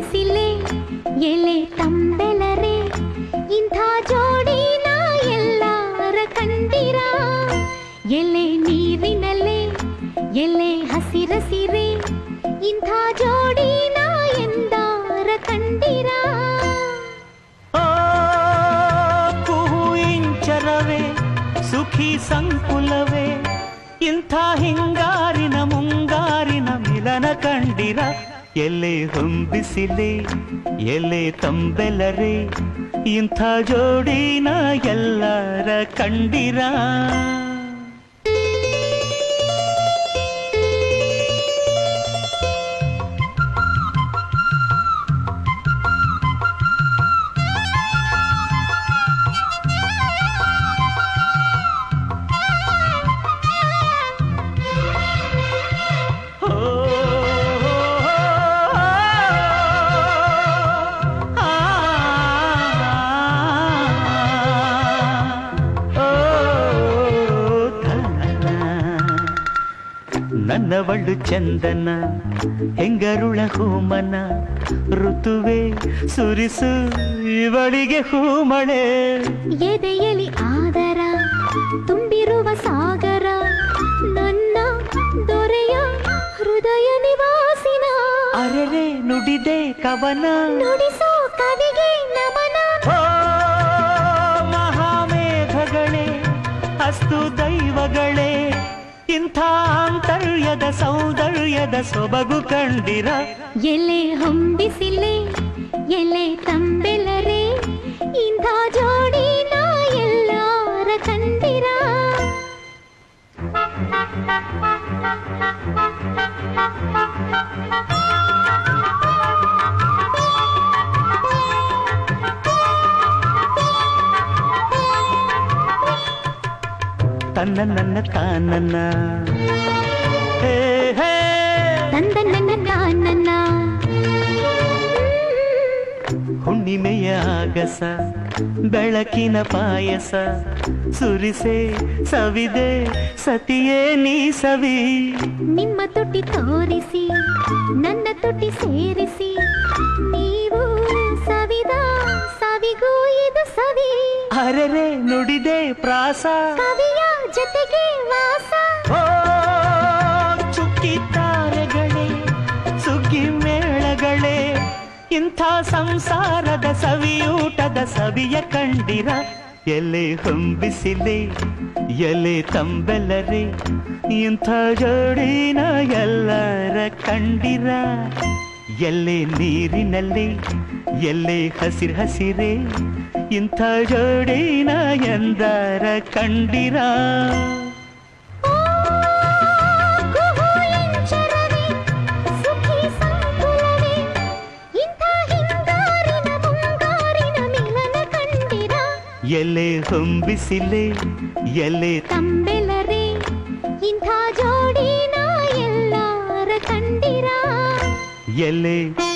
ಹೊಂಬಿಸಿಲೆ ಎಲೆ ತಂಬೆಲರೆ, ಇಂಥ ಜೋಡಿನ ಎಲ್ಲಾರ ಕಂಡಿರ? ಎಲೆ ನೀರಿನಲ್ಲೇ, ಎಲೆ ಹಸಿರಸಿರೆ, ಇಂಥ ಜೋಡಿನ ಎಂದಾರ ಕಂಡಿರ? ಇಂಚರವೇ ಸುಖಿ ಸಂಕುಲವೇ, ಇಂಥ ಹಿಂಗಾರಿನ ಮುಂಗಾರಿನ ಮಿಲನ ಕಂಡಿರ? ಎಲೆ ಹೊಂಬಿಸಿಲೆ ಎಲೆ ತಂಬೆಲರೆ ಇಂಥ ಜೋಡಿನ ಎಲ್ಲರ ಕಂಡಿರ? ನನ್ನವಳು ಚಂದನ ಹೆಂಗರುಳ ಹೂಮನ ಋತುವೆ ಸುರಿಸು ಇವಳಿಗೆ ಹೂಮಳೆ. ಎದೆಯಲಿ ಆದರ ತುಂಬಿರುವ ಸಾಗರ ನನ್ನ ದೊರೆಯ ಹೃದಯ ನಿವಾಸಿನ. ಅರರೆ ನುಡಿದೆ ಕವನ. ನುಡಿಸೋ ಕವಿಗೆ ನಮನ. ಮಹಾಮೇಘಗಳೇ ಅಸ್ತು ದೈವಗಳೇ. ಇಂಥ ಆಂತರ್ಯದ ಸೌಂದರ್ಯದ ಸೊಬಗು ಕಂಡಿರ. ಎಲೆ ಹೊಂಬಿಸಿಲೆ ಎಲೆ ತಂಬೆಲರೆ ಇಂಥ ಜೋಡಿ ಎಲ್ಲಾರ ಕಂಡಿರ. ತನ್ನ ನನ್ನ ತಾನನ್ನ. ಹೇ ಹೇ. ತಂದ ನನ್ನ ಕಾನನ್ನ ಹುಣ್ಣಿಮೆಯ ಆಗಸ ಬೆಳಕಿನ ಪಾಯಸ ಸುರಿಸೆ ಸವಿದೆ ಸತಿಯೇ ನೀ ಸವಿ. ನಿಮ್ಮ ತುಟಿ ತೋರಿಸಿ ನನ್ನ ತುಟಿ ಸೇರಿಸಿ ನೀವು ಸವಿದ ಸವಿಗೂ ಇದು ಸವಿ. ಅರೆರೆ ನುಡಿದೆ ಪ್ರಾಸ. ಜೊತೆಗೆ ವಾಸ. ಚುಕ್ಕಿ ತಾರೆಗಳೇ, ಸುಗ್ಗಿ ಮೇಳಗಳೇ, ಇಂಥ ಸಂಸಾರದ ಸವಿಯೂಟದ ಸವಿಯ ಕಂಡಿರ. ಎಲೆ ಹೊಂಬಿಸಿಲೆ, ಎಲೆ ತಂಬೆಲರೆ, ಇಂಥ ಜೋಡಿನ ಎಲ್ಲರ ಕಂಡಿರ. ಎಲ್ಲೆ ನೀರಿನಲ್ಲಿ, ಎಲೆ ಹಸಿರು ಹಸಿರೆ ಇಂಥ ಜೋಡಿನ ಎಂದರ ಕಂಡಿರ. ಎಲೆ ಹೊಂಬಿಸಿಲೆ ಎಲೆ ತಂಬೆಲರೆ ಇಂಥ ಜೋಡಿನ ಎಲ್ಲಾರ ಕಂಡಿರ. ಎಲೆ